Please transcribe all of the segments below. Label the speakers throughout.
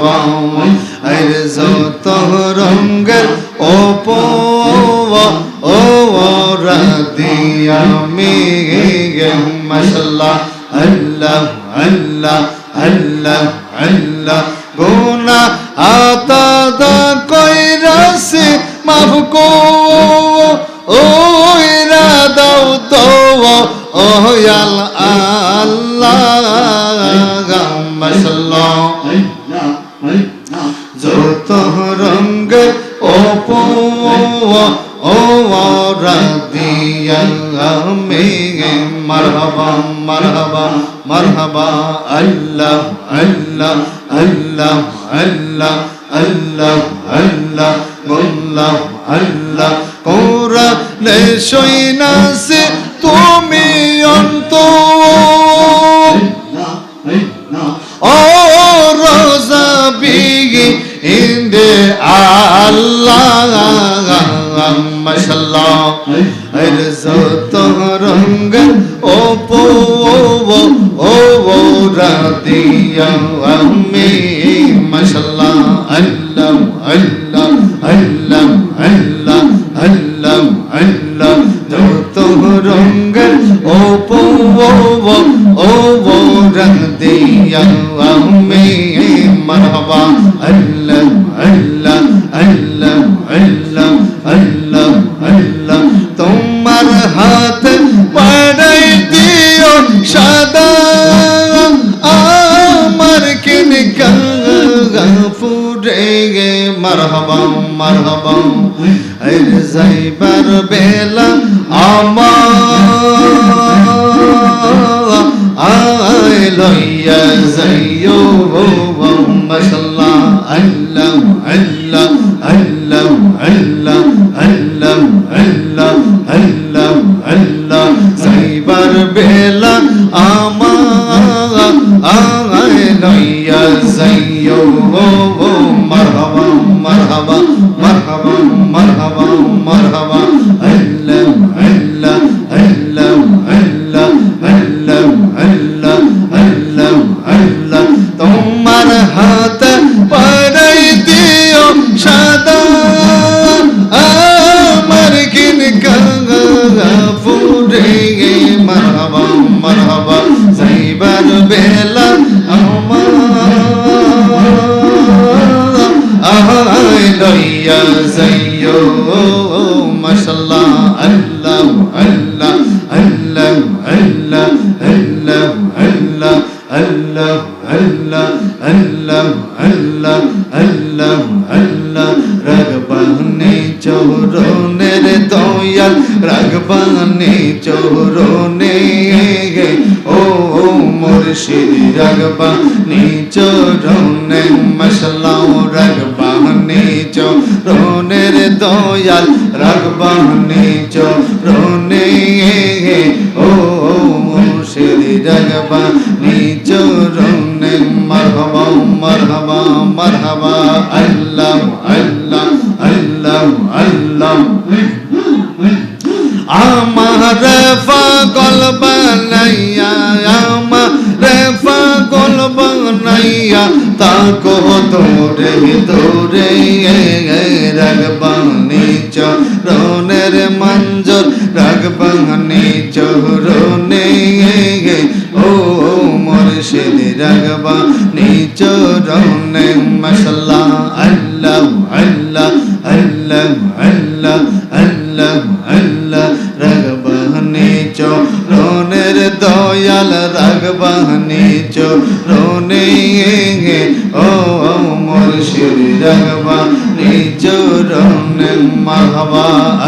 Speaker 1: মারহাবা আর যত রঙ্গের ওপো ও রাদিয়া মে মাশাল্লাহ, আল্লাহ আল্লাহ আল্লাহ আল্লাহ। গুনা আতা দা কইরাছে মাফ কো ও ইরা দাও তো ও আল আল্লাহ, মাশাল্লাহ। মারহাবা মারহাবা মারহাবা, আল্লাহ আল্লাহ আল্লাহ আল্লাহ আল্লাহ আল্লাহ আল্লাহ আল্লাহ। কোরা সইনাসে তুমি অন্ত पूरा दिया हमें मसला अल्लाह अल्लाह अल्लाह अल्लाह अल्लाह अल्लाह तो तो रंग ओ पो ओ वो ओ वो ফুরে গে মারহাবা মারহাবা এর যাইবার বেলা আমার আয় লইয়া যাইও মাশাল্লাহ আল্লাহ আল্লাহ আল্লাহ আল্লাহ يا زيو مرحبا مرحبا مرحبا مرحبا مرحبا علم علم আহাই লইয়া যাইও মাশাল্লাহ আল্লাহ আল্লাহ আল্লাহ আল্লাহ আল্লাহ আল্লাহ আল্লাহ আল্লাহ আল্লাহ আল্লাহ আল্লাহ আল্লাহ রাগবানে চৌরনের দয়াল রাগবানে চৌরনে ও মুর্শিদ রাগবানে চৌরনে মশলাও রাগবানে দয়াল রাগবানে চরণে। ও মুর্শিদ রাগবানে চরণে। মারহাবা মারহাবা মারহাবা, আল্লাহ আল্লাহ আল্লাহ আল্লাহ। আমার को तोड़े तोड़े रगबानी चौरोनेर मंजर रगबानी चौरोने ओ मुर्शिद रगबानी चौरोने मसला अल्लाह अल्लाह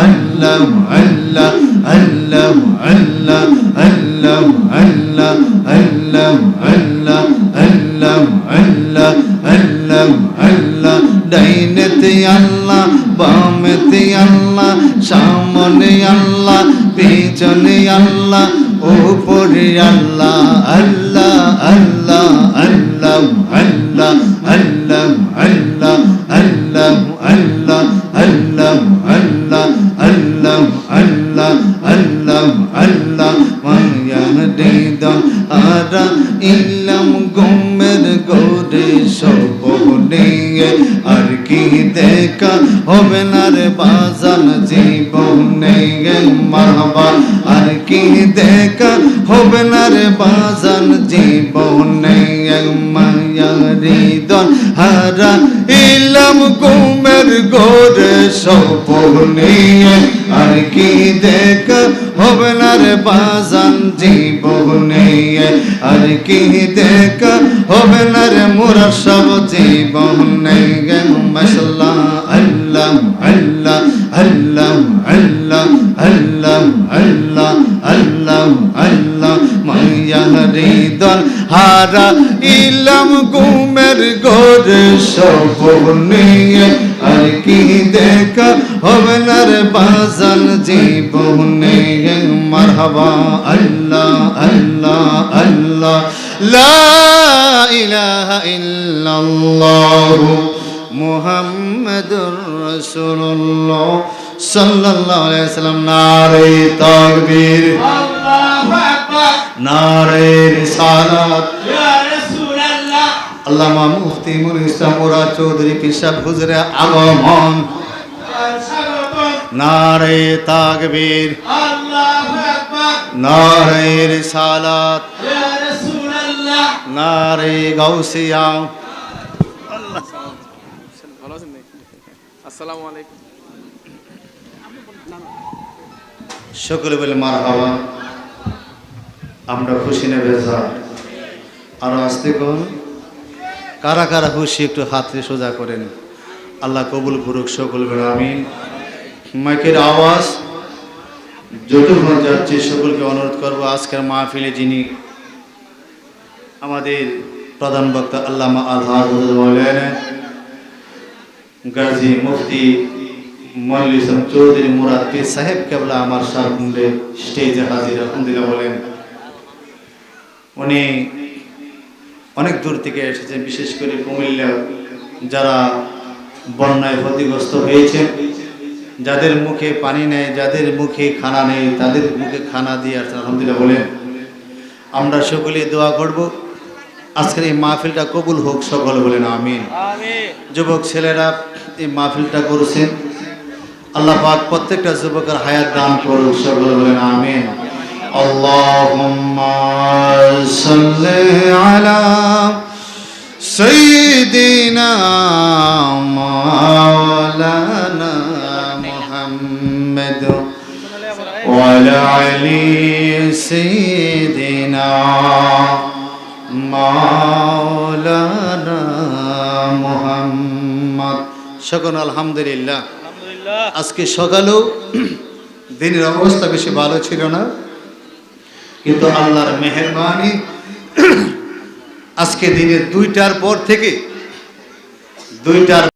Speaker 1: আল্লাহ আল্লাহ আল্লাহ আল্লাহ আল্লাহ আল্লাহ আল্লাহ আল্লাহ আল্লাহ আল্লাহ আল্লাহ আল্লাহ ডাইনেতে আল্লাহ বামেতে আল্লাহ সামনে আল্লাহ পেছনে আল্লাহ উপরে আল্লাহ আল্লাহ আল্লাহ আল্লাহ আল্লাহ আল্লাহ আল্লাহ আল্লাহ মায়ান দিদম আরা ইলাম গুমের গৌরে সপনে। আর কি দেখা হবে না রে বাজান জীবনে? মাহবা কি দেখা? হবে না রে বাজান জীবনে মায়া হৃদন হারা ইলাম কুমের গোরে সপনে আর কি দেখা? হবে না রে বাজান জীবনে আর কি দেখা? হবে না রে মোরা সব জীবনে মশলা আল্লাহ আল্লাহ। আল্লাহ আল্লাহ আল্লাহ আল্লাহ আল্লাহ আল্লাহ। মাইয়া হৃদন হারা ইলাম গুমের গোর সপনে আর কি দেখা হবে না রে বাজান জীবনে মারহাবা, আল্লাহ আল্লাহ আল্লাহ। লা ইলাহা ইল্লাল্লাহ। মুহাম্মাদুর রাসূলুল্লাহ সাল্লাল্লাহু আলাইহি সাল্লাম নারে তাকবীর।
Speaker 2: আল্লাহু আকবার।
Speaker 1: নারে রিসালাত।
Speaker 2: ইয়া রাসূলুল্লাহ।
Speaker 1: আল্লামা মুফতি মুল ইসলাম চৌধুরী পিসাব হুজুরে আগমন। নারে তাকবীর।
Speaker 2: আল্লাহু আকবার।
Speaker 1: নারে রিসালাত।
Speaker 2: ইয়া রাসূলুল্লাহ।
Speaker 1: নারে গাউসিয়া।
Speaker 3: নাকি আসসালামু আলাইকুম।
Speaker 1: সকলে বলে মার হাওয়া আমরা খুশি নেবে আরও আসতে কোন কারা কারা খুশি একটু হাতে সোজা করেন। আল্লাহ কবুল করুক সকল বলে, আমিন। মাইকের আওয়াজ, যতক্ষণ যাচ্ছে সকলকে অনুরোধ করব, আজকের মাহফিলে যিনি আমাদের প্রধান বক্তা আল্লামা আল্লাহ বলেন গাজী মুফতি মল্ল চৌধুরী মুরাদ পীর সাহেব কেবলা আমার সামনে স্টেজে হাজির, আলহামদুলিল্লাহ বলেন। উনি অনেক দূর থেকে এসেছেন, বিশেষ করে কুমিল্লা, যারা বন্যায় ক্ষতিগ্রস্ত হয়েছেন যাদের মুখে পানি নেই, যাদের মুখে খানা নেই, তাদের মুখে খানা দিয়ে আসছেন, আলহামদুলিল্লাহ বলেন। আমরা সকলে দোয়া করব। আজকের এই মাহফিলটা কবুল হোক সকল বলেন আমিন
Speaker 3: আমিন
Speaker 1: যুবক ছেলেরা এই মাহফিলটা করেছেন আল্লাহ পাক প্রত্যেকটা যুবকের হায়াত দান করুক সকল বলেন আমিন আল্লাহুম্মা সাল্লি আলা সাইয়্যিদিনা মাওলানা মুহাম্মদ وعلى علي سيدنا মাওলানা মুহাম্মদ। সকল আলহামদুলিল্লাহ।
Speaker 3: আলহামদুলিল্লাহ।
Speaker 1: আজকে সকালেও দিনের অবস্থা বেশি ভালো ছিল না। কিন্তু আল্লাহর মেহরবানি আজকে দিনের দুইটার পর থেকে দুইটার